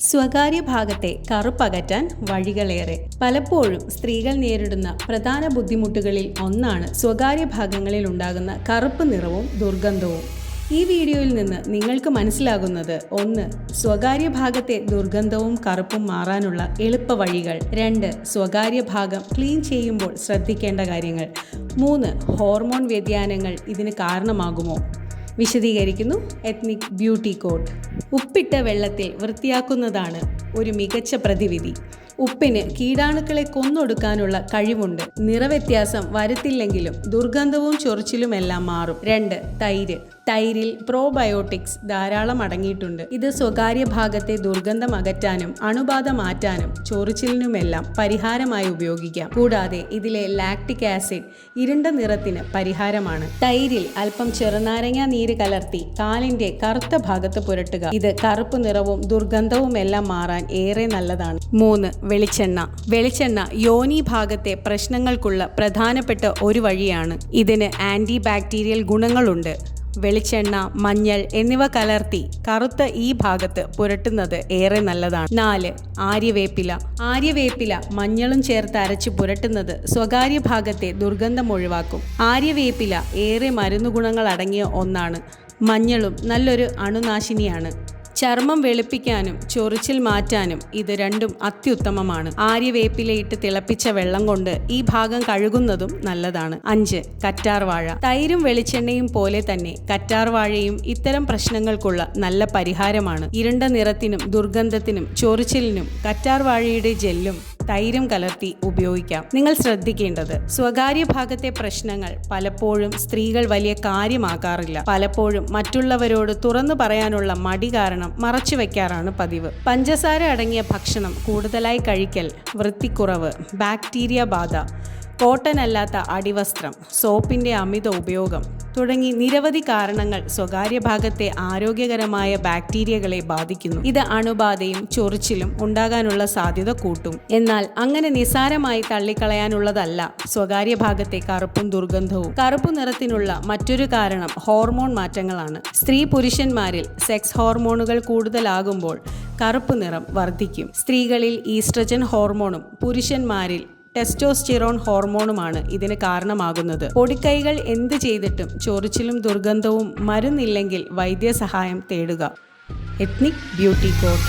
സ്വകാര്യ ഭാഗത്തെ കറുപ്പകറ്റാൻ വഴികളേറെ. പലപ്പോഴും സ്ത്രീകൾ നേരിടുന്ന പ്രധാന ബുദ്ധിമുട്ടുകളിൽ ഒന്നാണ് സ്വകാര്യ ഭാഗങ്ങളിൽ ഉണ്ടാകുന്ന കറുപ്പ് നിറവും ദുർഗന്ധവും. ഈ വീഡിയോയിൽ നിന്ന് നിങ്ങൾക്ക് മനസ്സിലാകുന്നത് ഒന്ന് സ്വകാര്യ ഭാഗത്തെ ദുർഗന്ധവും കറുപ്പും മാറാനുള്ള എളുപ്പ വഴികൾ. രണ്ട് സ്വകാര്യ ഭാഗം ക്ലീൻ ചെയ്യുമ്പോൾ ശ്രദ്ധിക്കേണ്ട കാര്യങ്ങൾ. മൂന്ന് ഹോർമോൺ വ്യതിയാനങ്ങൾ ഇതിന് കാരണമാകുമോ? വിശദീകരിക്കുന്നു. എത്നിക് ബ്യൂട്ടി കോഡ് ഉപ്പിട്ട വെള്ളത്തിൽ വൃത്തിയാക്കുന്നതാണ് ഒരു മികച്ച പ്രതിവിധി. ഉപ്പിന് കീടാണുക്കളെ കൊന്നൊടുക്കാനുള്ള കഴിവുണ്ട്. നിറവ്യത്യാസം വരുത്തില്ലെങ്കിലും ദുർഗന്ധവും ചൊറിച്ചിലുമെല്ലാം മാറും. രണ്ട് തൈര്. തൈരിൽ പ്രോബയോട്ടിക്സ് ധാരാളം അടങ്ങിയിട്ടുണ്ട്. ഇത് സ്വകാര്യ ഭാഗത്തെ ദുർഗന്ധം അകറ്റാനും അണുബാധ മാറ്റാനും ചൊറിച്ചിലിനുമെല്ലാം പരിഹാരമായി ഉപയോഗിക്കാം. കൂടാതെ ഇതിലെ ലാക്ടിക് ആസിഡ് ഇരുണ്ട നിറത്തിന് പരിഹാരമാണ്. തൈരിൽ അല്പം ചെറുനാരങ്ങ നീര് കലർത്തി കാലിന്റെ കറുത്ത ഭാഗത്ത് പുരട്ടുക. ഇത് കറുപ്പ് നിറവും ദുർഗന്ധവും എല്ലാം മാറാൻ ഏറെ നല്ലതാണ്. മൂന്ന് വെളിച്ചെണ്ണ. വെളിച്ചെണ്ണ യോനി ഭാഗത്തെ പ്രശ്നങ്ങൾക്കുള്ള പ്രധാനപ്പെട്ട ഒരു വഴിയാണ്. ഇതിന് ആന്റി ബാക്ടീരിയൽ ഗുണങ്ങളുണ്ട്. വെളിച്ചെണ്ണ മഞ്ഞൾ എന്നിവ കലർത്തി കറുത്ത ഈ ഭാഗത്ത് പുരട്ടുന്നത് ഏറെ നല്ലതാണ്. നാല് ആര്യവേപ്പില. ആര്യവേപ്പില മഞ്ഞളും ചേർത്ത് അരച്ച് പുരട്ടുന്നത് സ്വകാര്യ ഭാഗത്തെ ദുർഗന്ധം ഒഴിവാക്കും. ആര്യവേപ്പില ഏറെ മരുന്നു ഗുണങ്ങൾ അടങ്ങിയ ഒന്നാണ്. മഞ്ഞളും നല്ലൊരു അണുനാശിനിയാണ്. ചർമ്മം വെളുപ്പിക്കാനും ചൊറിച്ചിൽ മാറ്റാനും ഇത് രണ്ടും അത്യുത്തമമാണ്. ആര്യവേപ്പിലയിട്ട് തിളപ്പിച്ച വെള്ളം കൊണ്ട് ഈ ഭാഗം കഴുകുന്നതും നല്ലതാണ്. അഞ്ച് കറ്റാർവാഴ തൈരും വെളിച്ചെണ്ണയും പോലെ തന്നെ കറ്റാർവാഴയും ഇത്തരം പ്രശ്നങ്ങൾക്കുള്ള നല്ല പരിഹാരമാണ്. ഇരുണ്ട നിറത്തിനും ദുർഗന്ധത്തിനും ചൊറിച്ചിലിനും കറ്റാർവാഴയുടെ ജെല്ലും തൈരും കലർത്തി ഉപയോഗിക്കാം. നിങ്ങൾ ശ്രദ്ധിക്കേണ്ടത് സ്വകാര്യ ഭാഗത്തെ പ്രശ്നങ്ങൾ പലപ്പോഴും സ്ത്രീകൾ വലിയ കാര്യമാക്കാറില്ല. പലപ്പോഴും മറ്റുള്ളവരോട് തുറന്നു പറയാനുള്ള മടി കാരണം മറച്ചു വെക്കാറാണ് പതിവ്. പഞ്ചസാര അടങ്ങിയ ഭക്ഷണം കൂടുതലായി കഴിക്കൽ വൃത്തിക്കുറവ് ബാക്ടീരിയ ബാധ കോട്ടൺ അല്ലാത്ത അടിവസ്ത്രം സോപ്പിന്റെ അമിത ഉപയോഗം തുടങ്ങി നിരവധി കാരണങ്ങൾ സ്വകാര്യ ഭാഗത്തെ ആരോഗ്യകരമായ ബാക്ടീരിയകളെ ബാധിക്കുന്നു. ഇത് അണുബാധയും ചൊറിച്ചിലും ഉണ്ടാകാനുള്ള സാധ്യത കൂട്ടും. എന്നാൽ അങ്ങനെ നിസാരമായി തള്ളിക്കളയാനുള്ളതല്ല സ്വകാര്യ ഭാഗത്തെ കറുപ്പും ദുർഗന്ധവും. കറുപ്പ് നിറത്തിനുള്ള മറ്റൊരു കാരണം ഹോർമോൺ മാറ്റങ്ങളാണ്. സ്ത്രീ പുരുഷന്മാരിൽ സെക്സ് ഹോർമോണുകൾ കൂടുതലാകുമ്പോൾ കറുപ്പ് നിറം വർദ്ധിക്കും. സ്ത്രീകളിൽ ഈസ്ട്രജൻ ഹോർമോണും പുരുഷന്മാരിൽ ടെസ്റ്റോസ്റ്റിറോൺ ഹോർമോണുമാണ് ഇതിന് കാരണമാകുന്നത്. പൊടിക്കൈകൾ എന്ത് ചെയ്തിട്ടും ചൊറിച്ചിലും ദുർഗന്ധവും മരുന്നില്ലെങ്കിൽ വൈദ്യസഹായം തേടുക. Ethnic beauty code